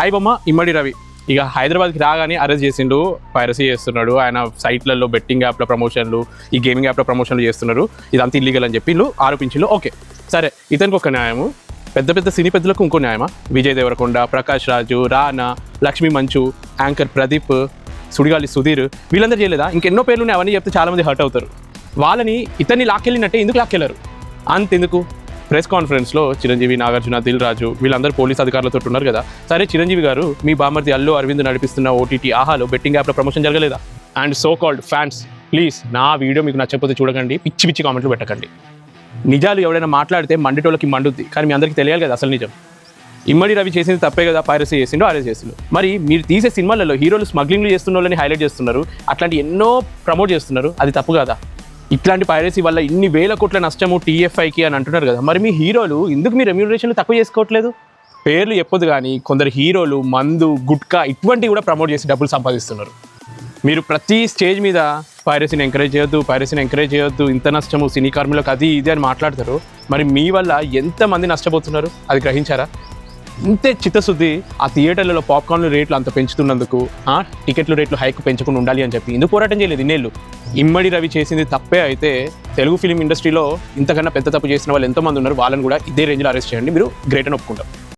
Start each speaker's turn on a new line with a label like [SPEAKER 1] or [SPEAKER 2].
[SPEAKER 1] ఆయ్ బొమ్మ ఇమ్మడి రవి. ఇక హైదరాబాద్కి రాగానే అరెస్ట్ చేసిండు పైరసీ చేస్తున్నాడు. ఆయన సైట్లలో బెట్టింగ్ యాప్ల ప్రమోషన్లు ఈ గేమింగ్ యాప్ల ప్రమోషన్లు చేస్తున్నారు. ఇదంతా ఇల్లీగల్ అని చెప్పి వీళ్ళు ఆరోపించిండు ఓకే. సరే ఇతనికి ఒక న్యాయము. పెద్ద పెద్ద సినీ పెద్దలకు ఇంకో న్యాయమా? విజయ్ దేవరకొండ ప్రకాష్ రాజు రానా లక్ష్మీ మంచు యాంకర్ ప్రదీప్ సుడిగాలి సుధీర్ వీళ్ళందరూ చేయలేదా? ఇంకెన్నో పేర్లు ఉన్నాయి అవన్నీ చెప్తే చాలామంది హర్ట్ అవుతారు. వాళ్ళని ఇతన్ని లాక్కెళ్ళినట్టే ఎందుకు లాక్కెళ్ళరు? అంతెందుకు? ప్రెస్ కాన్ఫరెన్స్లో చిరంజీవి నాగార్జున దిల్ రాజు వీళ్ళందరూ పోలీస్ అధికారులతో ఉన్నారు కదా. సరే చిరంజీవి గారు మీ బామర్ది అల్లు అరవింద్ నడిపిస్తున్న ఓటీటీ ఆహాలో బెట్టింగ్ యాప్లో ప్రమోషన్ జరగలేదా? And so called fans please నా వీడియో మీకు నచ్చకపోతే చూడకండి పిచ్చి పిచ్చి కామెంట్లు పెట్టకండి. నిజాలు ఎవరైనా మాట్లాడితే మండిటోళ్ళకి మండుద్ది కానీ మీ అందరికీ తెలియాలి కదా అసలు నిజం. ఇమ్మడి రవి చేసింది తప్పే కదా పైరసీ చేసిండో అరెస్ట్ చేసిండు. మరి మీరు తీసే సినిమాలలో హీరోలు స్మగ్లింగ్లు చేస్తున్న వాళ్ళని హైలైట్ చేస్తున్నారు అట్లాంటి ఎన్నో ప్రమోట్ చేస్తున్నారు అది తప్పు కదా? ఇట్లాంటి పైరసీ వల్ల ఇన్ని వేల కోట్ల నష్టము టీఎఫ్ఐకి అని అంటున్నారు కదా. మరి మీ హీరోలు ఎందుకు మీ రెమ్యూనరేషన్లు తక్కువ చేసుకోవట్లేదు? పేర్లు చెప్పొద్దు కానీ కొందరు హీరోలు మందు గుట్కా ఇటువంటివి కూడా ప్రమోట్ చేసి డబ్బులు సంపాదిస్తున్నారు. మీరు ప్రతి స్టేజ్ మీద పైరసీని ఎంకరేజ్ చేయొద్దు పైరసీని ఎంకరేజ్ చేయొద్దు ఇంత నష్టము సినీ కార్మికులకు అది ఇది అని మాట్లాడతారు. మరి మీ వల్ల ఎంతమంది నష్టపోతున్నారు? అది గ్రహించారా? ఇంతే చిత్తశుద్ధి ఆ థియేటర్లలో పాప్కార్న్ రేట్లు అంత పెంచుతున్నందుకు ఆ, టికెట్ల రేట్లు హైక్ పెంచకుండా ఉండాలి అని చెప్పి ఎందుకు పోరాటం చేయలేదు ఇన్నేళ్ళు? ఇమ్మడి రవి చేసింది తప్పే అయితే తెలుగు ఫిలిం ఇండస్ట్రీలో ఇంతకన్నా పెద్ద తప్పు చేసిన వాళ్ళు ఎంతోమంది ఉన్నారు వాళ్ళని కూడా ఇదే రేంజ్లో అరెస్ట్ చేయండి మీరు గ్రేట్ అని ఒప్పుకుంటారు